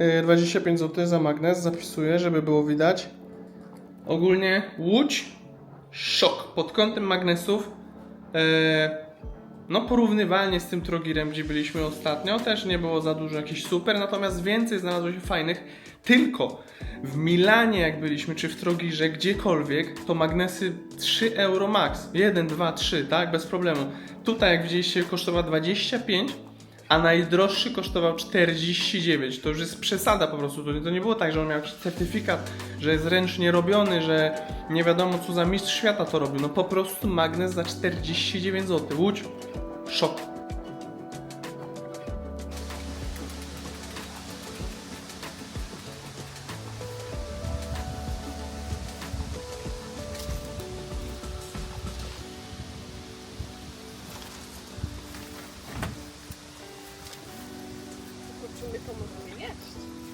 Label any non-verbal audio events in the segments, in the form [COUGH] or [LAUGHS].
Yy, 25 zł za magnes, zapisuję, żeby było widać. Ogólnie Łódź, szok pod kątem magnesów. Yy, no porównywalnie z tym Trogirem, gdzie byliśmy ostatnio, też nie było za dużo jakichś super, natomiast więcej znalazło się fajnych. Tylko w Milanie jak byliśmy, czy w Trogirze, gdziekolwiek, to magnesy 3 euro max. 1, 2, 3, tak? Bez problemu. Tutaj jak widzieliście kosztował 25, a najdroższy kosztował 49. To już jest przesada po prostu. To, nie było tak, że on miał jakiś certyfikat, że jest ręcznie robiony, że nie wiadomo co za mistrz świata to robił. No po prostu magnes za 49 zł. Łódź, szok. Czy my to możemy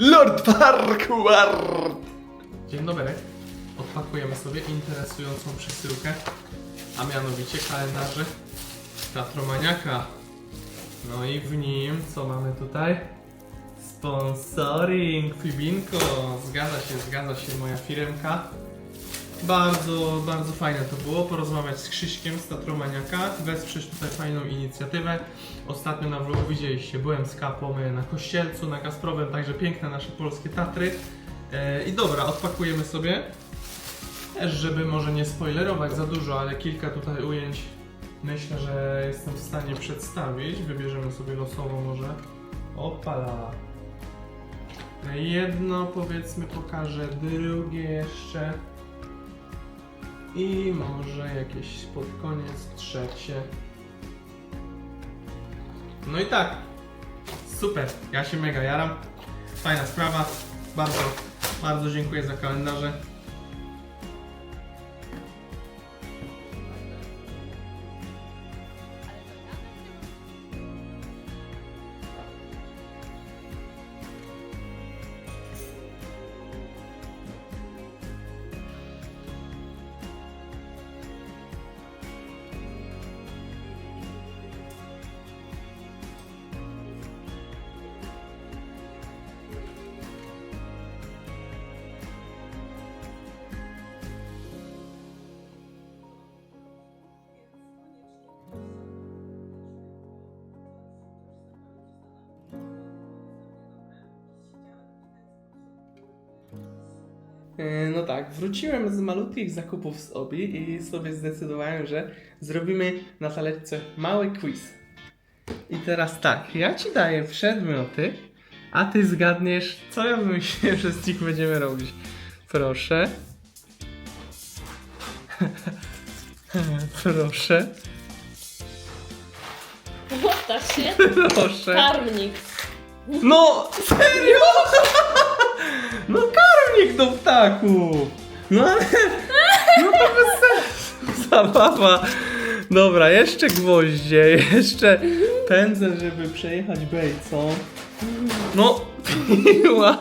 Lord Farquhar! Dzień dobry. Odpakujemy sobie interesującą przesyłkę, a mianowicie kalendarzy Tatromaniaka. No i w nim, co mamy tutaj? Sponsoring, Fibinko. Zgadza się, zgadza się moja firmka. Bardzo, bardzo fajne to było porozmawiać z Krzyśkiem z Tatromaniaka, wesprzeć tutaj fajną inicjatywę. Ostatnio na vlogu widzieliście, byłem z kapą e, na Kościelcu, na Kasprowem, także piękne nasze polskie Tatry. E, I dobra, odpakujemy sobie. Też, żeby może nie spoilerować za dużo, ale kilka tutaj ujęć myślę, że jestem w stanie przedstawić. Wybierzemy sobie losowo może. Opala. Jedno powiedzmy pokażę, drugie jeszcze. I może jakieś pod koniec trzecie. No i tak. Super. Ja się mega jaram. Fajna sprawa. Bardzo, bardzo dziękuję za kalendarze. No tak, wróciłem z malutkich zakupów z Obi i sobie zdecydowałem, że zrobimy na talerce mały quiz. I teraz tak, ja ci daję przedmioty, a ty zgadniesz, co ja wymyśliłem, że z nich będziemy robić. Proszę. [LAUGHS] Proszę. Łata się. Proszę. Karmnik. No, serio? [LAUGHS] No karmnik do ptaku. No ale, no to bez sensu. Zabawa. Dobra, jeszcze gwoździe, jeszcze pędzel, żeby przejechać bejcą. No, piła.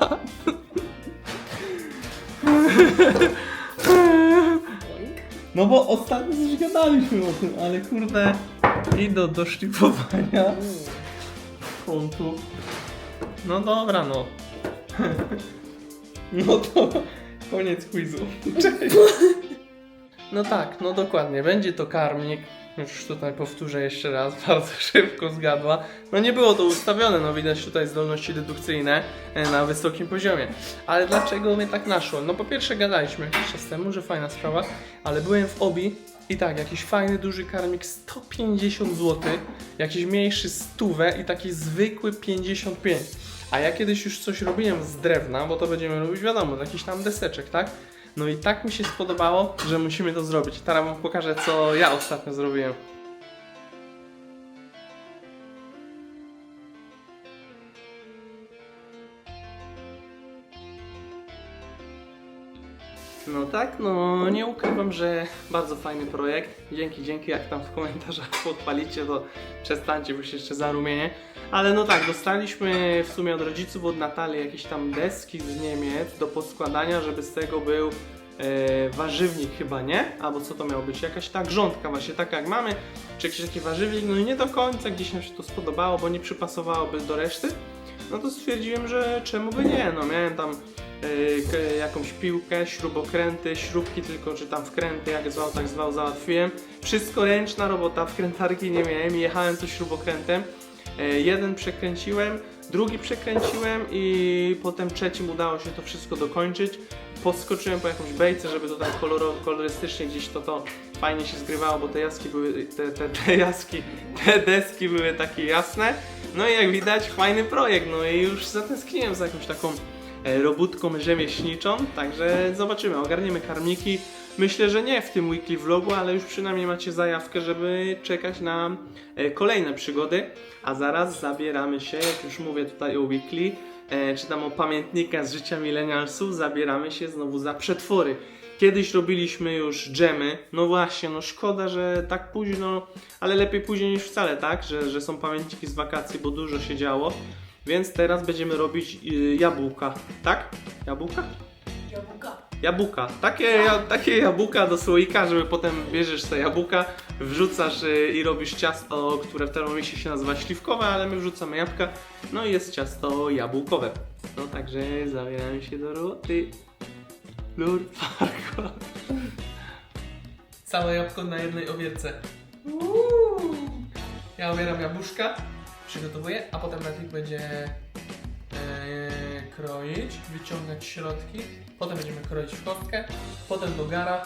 No bo ostatnio coś gadaliśmy o tym, ale kurde, i do, do szlifowania. No dobra, no. No to koniec quizu. [LAUGHS] Cześć. No tak, no dokładnie, będzie to karmnik. Już tutaj powtórzę jeszcze raz, [LAUGHS] bardzo szybko zgadła. No nie było to ustawione, no widać tutaj zdolności dedukcyjne e, na wysokim poziomie. Ale dlaczego mnie tak naszło? No po pierwsze gadaliśmy jakiś czas temu, że fajna sprawa, ale byłem w Obi i tak, jakiś fajny, duży karmik 150 zł, jakiś mniejszy stówę i taki zwykły 55. A ja kiedyś już coś robiłem z drewna, bo to będziemy robić, wiadomo, z jakichś tam deseczek, tak? No i tak mi się spodobało, że musimy to zrobić. Teraz wam pokażę, co ja ostatnio zrobiłem. No tak, no nie ukrywam, że bardzo fajny projekt. Dzięki, dzięki, jak tam w komentarzach [LAUGHS] pochwalicie, to przestańcie, bo się jeszcze zarumienie. Ale no tak, dostaliśmy w sumie od rodziców, od Natalii jakieś tam deski z Niemiec do poskładania, żeby z tego był e, warzywnik chyba, nie? Albo co to miało być? Jakaś ta grządka właśnie taka jak mamy, czy jakiś taki warzywnik, no i nie do końca gdzieś nam się to spodobało, bo nie przypasowałoby do reszty. No to stwierdziłem, że czemu by nie, no miałem tam yy, jakąś piłkę, śrubokręty, śrubki tylko, czy tam wkręty, jak zwał, tak zwał, załatwiłem. Wszystko ręczna robota, wkrętarki nie miałem jechałem tu śrubokrętem. Yy, jeden przekręciłem, drugi przekręciłem i potem trzecim udało się to wszystko dokończyć. Poskoczyłem po jakąś bejce, żeby to koloro, kolorystycznie gdzieś to to fajnie się zgrywało, bo te jaski były, te, te, te [LAUGHS] jaski, te deski były takie jasne. No i jak widać fajny projekt, no i już zatęskniłem za jakąś taką e, robótką rzemieślniczą, także zobaczymy, ogarniemy karmiki. Myślę, że nie w tym weekly vlogu, ale już przynajmniej macie zajawkę, żeby czekać na e, kolejne przygody. A zaraz zabieramy się, jak już mówię tutaj o weekly, e, czy tam o pamiętnika z życia millennialsów, zabieramy się znowu za przetwory. Kiedyś robiliśmy już dżemy, no właśnie, no szkoda, że tak późno, ale lepiej później niż wcale, tak? Że, że są pamiętniki z wakacji, bo dużo się działo. Więc teraz będziemy robić y, jabłka, tak? Jabłka? Jabłka. Jabłka. Takie, ja, takie jabłka do słoika, żeby potem bierzesz te jabłka, wrzucasz y, i robisz ciasto, które w tym momencie się nazywa śliwkowe, ale my wrzucamy jabłka, no i jest ciasto jabłkowe. No także zabieramy się do roboty. Lur Fargo. Całe jabłko na jednej owierce. Ja obieram jabłuszka, przygotowuję, a potem na będzie kroić, wyciągać środki, potem będziemy kroić w kostkę, potem do gara,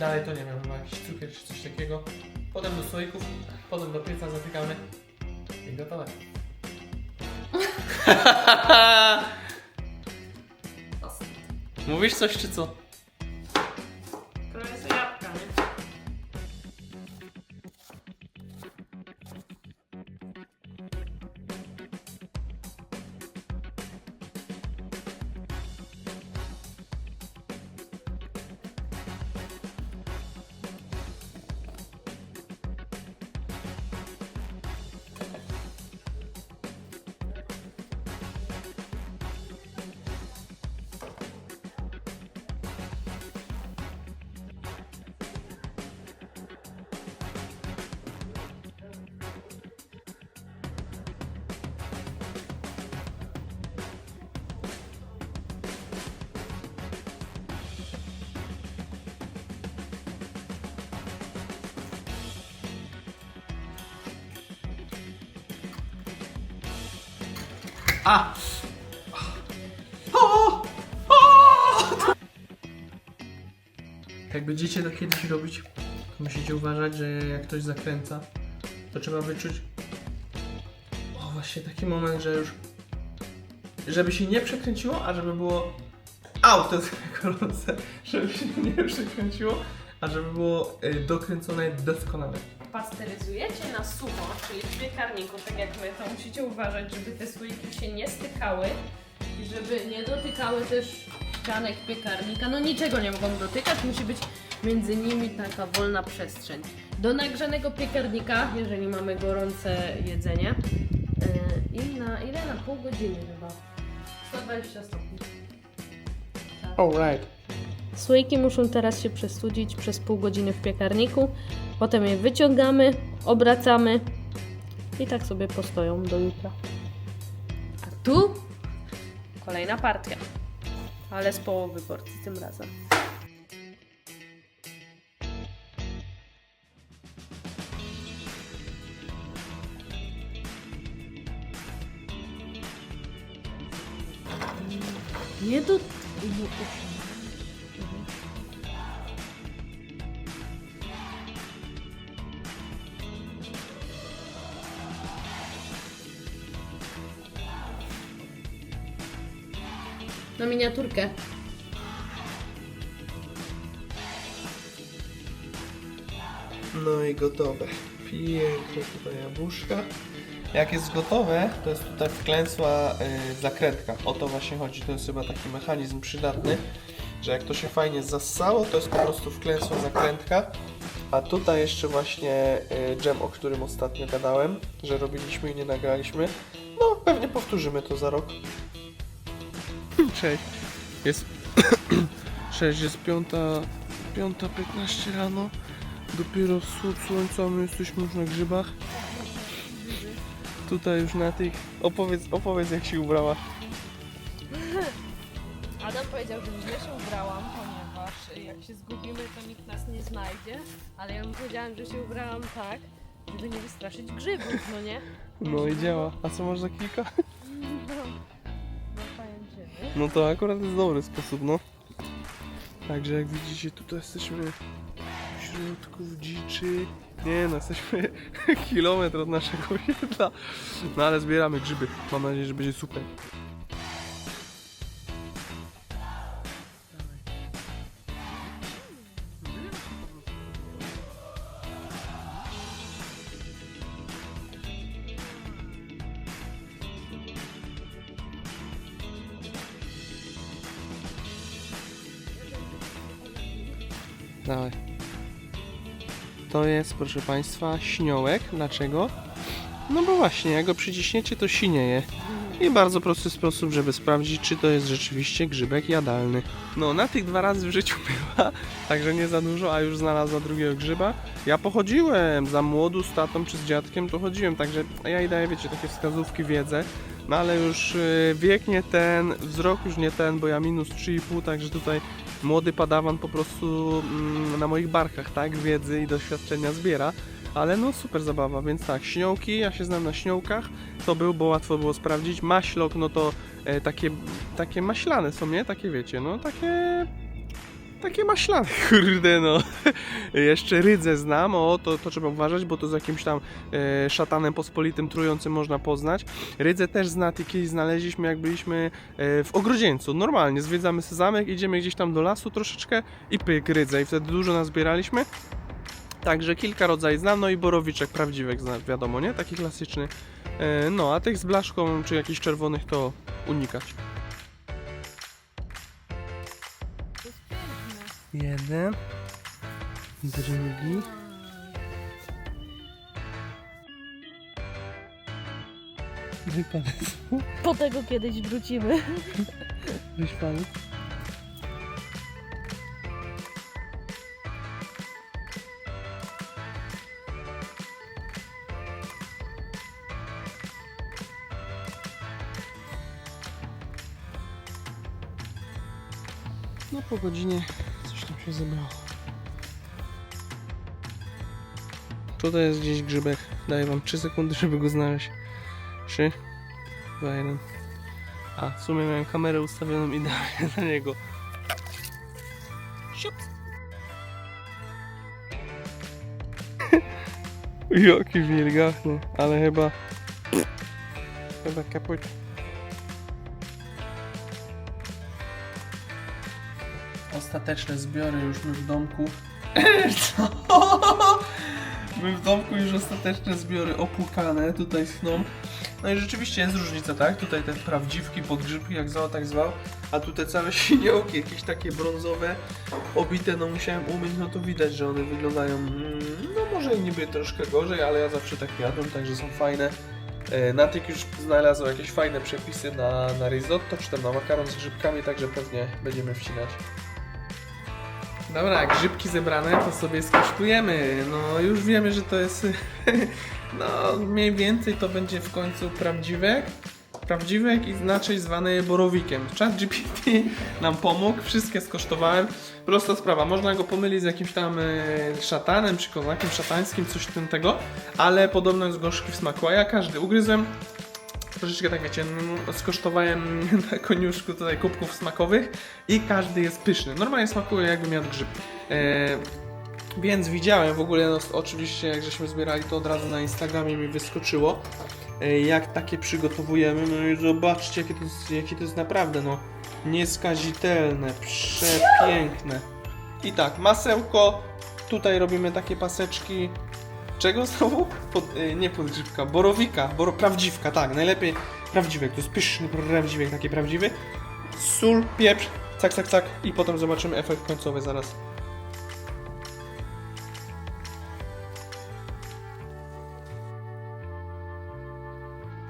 dalej to nie wiem, chyba jakiś cukier czy coś takiego, potem do słoików, potem do pieca zatykamy i gotowe. [LAUGHS] Mówisz coś czy co? To jest A! O! O! Jak będziecie to kiedyś robić, to musicie uważać, że jak ktoś zakręca, to trzeba wyczuć. O, właśnie taki moment, że już. Żeby się nie przekręciło, a żeby było. Au, to jest [LAUGHS] gorące. Żeby się nie przekręciło, a żeby było y, dokręcone doskonale. Pasteryzujecie na sucho, czyli w piekarniku, tak jak my, to musicie uważać, żeby te słoiki się nie stykały i żeby nie dotykały też ścianek piekarnika. No niczego nie mogą dotykać, musi być między nimi taka wolna przestrzeń. Do nagrzanego piekarnika, jeżeli mamy gorące jedzenie, yy, i na ile? Na pół godziny chyba. 120 stopni. Alright. Słoiki muszą teraz się przestudzić przez pół godziny w piekarniku. Potem je wyciągamy, obracamy i tak sobie postoją do jutra. A tu kolejna partia, ale z połowy porcji tym razem. Nie do... Na miniaturkę. No i gotowe. Piękne tutaj jabłuszka. Jak jest gotowe, to jest tutaj wklęsła y, zakrętka. O to właśnie chodzi. To jest chyba taki mechanizm przydatny, że jak to się fajnie zassało, to jest po prostu wklęsła zakrętka. A tutaj jeszcze właśnie y, dżem, o którym ostatnio gadałem, że robiliśmy i nie nagraliśmy. No, pewnie powtórzymy to za rok. Cześć. Jest [COUGHS] 6, jest piąta, piąta 15 rano. Dopiero wschód słońca, my jesteśmy już na grzybach. Tutaj już na tych. Opowiedz, opowiedz jak się ubrała. [LAUGHS] Adam powiedział, że źle się ubrałam, ponieważ jak się zgubimy, to nikt nas nie znajdzie. Ale ja mu powiedziałam, że się ubrałam tak, żeby nie wystraszyć grzybów, no nie? No i działa. A co masz za kilka? No, to akurat jest dobry sposób, no. Także jak widzicie, tutaj jesteśmy w środku dziczy. Nie no, jesteśmy [LAUGHS] kilometr od naszego osiedla. No ale zbieramy grzyby. Mam nadzieję, że będzie super. To jest, proszę Państwa, śniołek. Dlaczego? No bo właśnie, jak go przyciśniecie, to sinieje. I bardzo prosty sposób, żeby sprawdzić, czy to jest rzeczywiście grzybek jadalny. No, na tych dwa razy w życiu była, także nie za dużo, a już znalazła drugiego grzyba. Ja pochodziłem za młodu z tatą czy z dziadkiem, to chodziłem, także ja jej daję, wiecie, takie wskazówki, wiedzę. No ale już y, wiek nie ten, wzrok już nie ten, bo ja minus 3,5, także tutaj młody padawan po prostu mm, na moich barkach, tak, wiedzy i doświadczenia zbiera. Ale no super zabawa, więc tak, śniołki, ja się znam na śniołkach, to był, bo łatwo było sprawdzić. Maślok, no to e, takie, takie maślane są, nie? Takie wiecie, no takie... Takie maślane, [LAUGHS] kurde no. Jeszcze rydze znam, o to, to trzeba uważać, bo to z jakimś tam e, szatanem pospolitym trującym można poznać. Rydze też z Nati kiedyś znaleźliśmy, jak byliśmy e, w Ogrodzieńcu. Normalnie, zwiedzamy sobie zamek, idziemy gdzieś tam do lasu troszeczkę i pyk, rydze. I wtedy dużo nazbieraliśmy. Także kilka rodzajów znam, no i borowiczek prawdziwek, zna- wiadomo, nie? Taki klasyczny. E, no, a tych z blaszką czy jakichś czerwonych to unikać. Jeden, drugi. Wypadek. Po tego kiedyś wrócimy. Wyśpany. godzinie coś tam się zebrało. Tutaj jest gdzieś grzybek. Daję wam 3 sekundy, [LAUGHS] żeby go znaleźć. 3, 2, 1. A, w sumie miałem kamerę ustawioną idealnie [LAUGHS] na niego. Siup. [LAUGHS] Joki wilgachny, no. ale chyba... Chyba kaput. Ostateczne zbiory już my w domku. [LAUGHS] [LAUGHS] My w domku już ostateczne zbiory opłukane, tutaj sną. No i rzeczywiście jest różnica, tak? Tutaj te prawdziwki, podgrzybki, jak zwał, tak zwał. A tutaj całe [LAUGHS] siniołki, jakieś takie brązowe, obite, no musiałem umyć, no to widać, że one wyglądają, mm, no może niby troszkę gorzej, ale ja zawsze tak jadłem, także są fajne. E, Natik już znalazł jakieś fajne przepisy na, na risotto, czy tam na makaron z grzybkami, także pewnie będziemy wcinać. Dobra, grzybki zebrane, to sobie skosztujemy. No już wiemy, że to jest, [LAUGHS] no mniej więcej to będzie w końcu prawdziwek. Prawdziwek i inaczej zwany borowikiem. Chat GPT nam pomógł, wszystkie skosztowałem. Prosta sprawa, można go pomylić z jakimś tam e, szatanem czy kozakiem szatańskim, coś tym tego, ale podobno jest gorzki w smaku, a ja każdy ugryzłem. Troszeczkę tak wiecie, mm, skosztowałem [LAUGHS] na koniuszku tutaj kubków smakowych i każdy jest pyszny. Normalnie smakuje jakbym jadł grzyb. E, więc widziałem w ogóle, no, oczywiście jak żeśmy zbierali to od razu na Instagramie mi wyskoczyło, e, jak takie przygotowujemy. No i zobaczcie jakie to jest, jakie to jest naprawdę no nieskazitelne, przepiękne. I tak, masełko, tutaj robimy takie paseczki. Czego znowu? Pod, y, nie podgrzybka, borowika, boro, prawdziwka, tak, najlepiej prawdziwek, to jest pyszny prawdziwek, taki prawdziwy. Sól, pieprz, cak, cak, cak i potem zobaczymy efekt końcowy zaraz.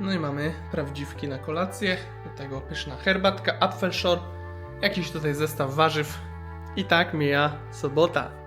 No i mamy prawdziwki na kolację, do tego pyszna herbatka, apfelszor, jakiś tutaj zestaw warzyw i tak mija sobota.